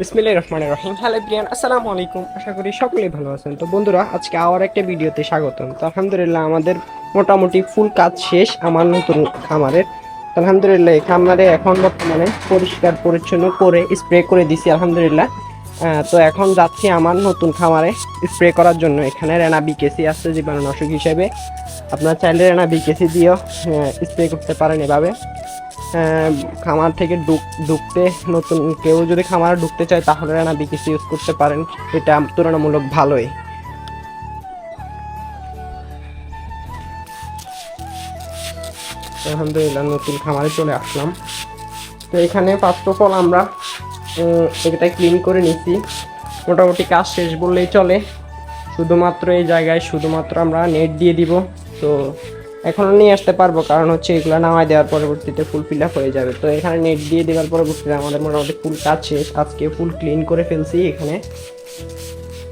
বিসমিল্লাহ রহমান রহিম। হ্যালো প্রিয়ান আসসালামু আলাইকুম। আশা করি সকলেই ভালো আছেন। তো বন্ধুরা, আজকে আবার একটা ভিডিওতে স্বাগতম। তো আলহামদুলিল্লাহ আমাদের মোটামুটি ফুল কাজ শেষ আমার নতুন খামারের। আলহামদুলিল্লাহ এই খামারে এখন বর্তমানে পরিষ্কার পরিচ্ছন্ন করে স্প্রে করে দিছি আলহামদুলিল্লাহ। তো এখন যাচ্ছি আমার নতুন খামারে স্প্রে করার জন্য। এখানে রেনা বিকেসি আছে, জীবাণুনাশক হিসেবে। আপনার চাইলে রেনা বিকেসি দিয়েও স্প্রে করতে পারেন এভাবে। খামার থেকে ঢুক- ঢুকতে নতুন কেউ যদি খামারে ঢুকতে চায়, তাহলে রানা বিকিসি ইউজ করতে পারেন। এটা তুলনামূলক ভালোই। আলহামদুলিল্লাহ, নতুন খামারে চলে আসলাম। তো এখানে ফার্স্ট অফ অল আমরা এটা ক্লিন করে নিচ্ছি মোটামুটি কাজ শেষ বললেই চলে। শুধুমাত্র এই জায়গায় শুধুমাত্র আমরা নেট দিয়ে দিব। তো এখনও নিয়ে আসতে পারব কারণ হচ্ছে এগুলো নামায় দেওয়ার পরবর্তীতে ফুল ফিল আপ হয়ে যাবে। তো এখানে নেট দিয়ে দেওয়ার পরবর্তীতে আমাদের মোটামুটি ফুল কাজ শেষ। আজকে ফুল ক্লিন করে ফেলছি এখানে।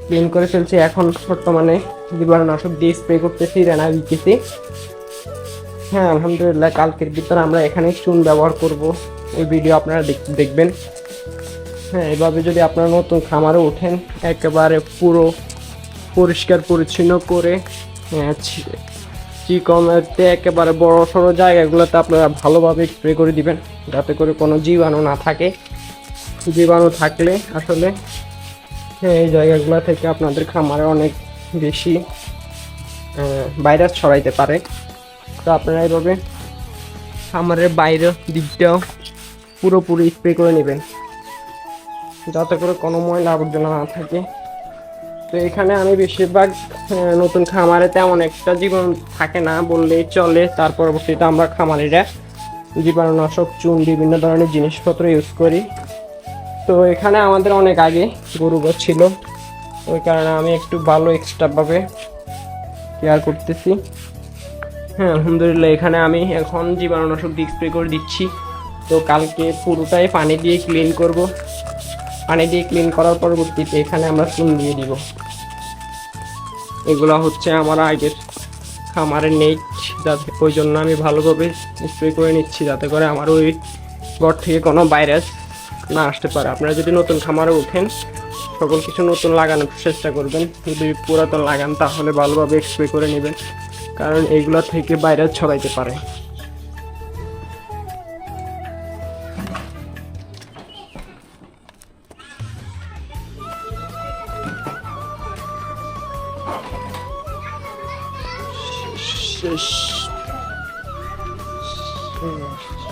ক্লিন করে ফেলছি এখন বর্তমানে জীবাণুনাশক দিয়ে স্প্রে করতেছি রেনা দিতেছি। হ্যাঁ আলহামদুলিল্লাহ কালকের ভিতরে আমরা এখানে চুন ব্যবহার করব। ওই ভিডিও আপনারা দেখ- দেখবেন। হ্যাঁ এভাবে যদি আপনারা নতুন খামারে ওঠেন একেবারে পুরো পরিষ্কার পরিচ্ছন্ন করে হ্যাঁ, চিকনতে একেবারে বড় সড়ো জায়গাগুলোতে আপনারা ভালোভাবে স্প্রে করে দিবেন, যাতে করে কোনো জীবাণু না থাকে। জীবাণু থাকলে আসলে এই জায়গাগুলো থেকে আপনাদের খামারে অনেক বেশি ভাইরাস ছড়াইতে পারে। তো আপনারা এইভাবে খামারের বাইরের দিকটাও পুরোপুরি স্প্রে করে নেবেন, যাতে করে কোনো ময়লা আবর্জনা না থাকে। তো এখানে আমি বেশিরভাগ নতুন খামারে তেমন একটা জীবাণু থাকে না, বললেই চলে। তার পরবর্তীতে আমরা খামারিরা জীবাণুনাশক, চুন, বিভিন্ন ধরনের জিনিসপত্র ইউজ করি। তো এখানে আমাদের অনেক আগে গরু গোছ ছিল। ওই কারণে আমি একটু ভালো এক্সট্রাভাবে কেয়ার করতেছি। হ্যাঁ আলহামদুলিল্লাহ, এখানে আমি এখন জীবাণুনাশক দিয়ে স্প্রে করে দিচ্ছি। তো কালকে পুরোটাই পানি দিয়ে ক্লিন করব। পানি দিয়ে ক্লিন করার পরবর্তীতে এখানে আমরা চুন দিয়ে দিব। এগুলো হচ্ছে আমার আগের খামারের নেট যাতে ওই জন্য আমি ভালোভাবে স্প্রে করে নিচ্ছি, যাতে করে আমার ওই ঘর থেকে কোনো ভাইরাস না আসতে পারে। আপনারা যদি নতুন খামারে ওঠেন, সকল কিছু নতুন লাগানোর চেষ্টা করবেন। যদি পুরাতন লাগান, তাহলে ভালোভাবে স্প্রে করে নেবেন, কারণ এইগুলো থেকে ভাইরাস ছড়াইতে পারে। sh- sh-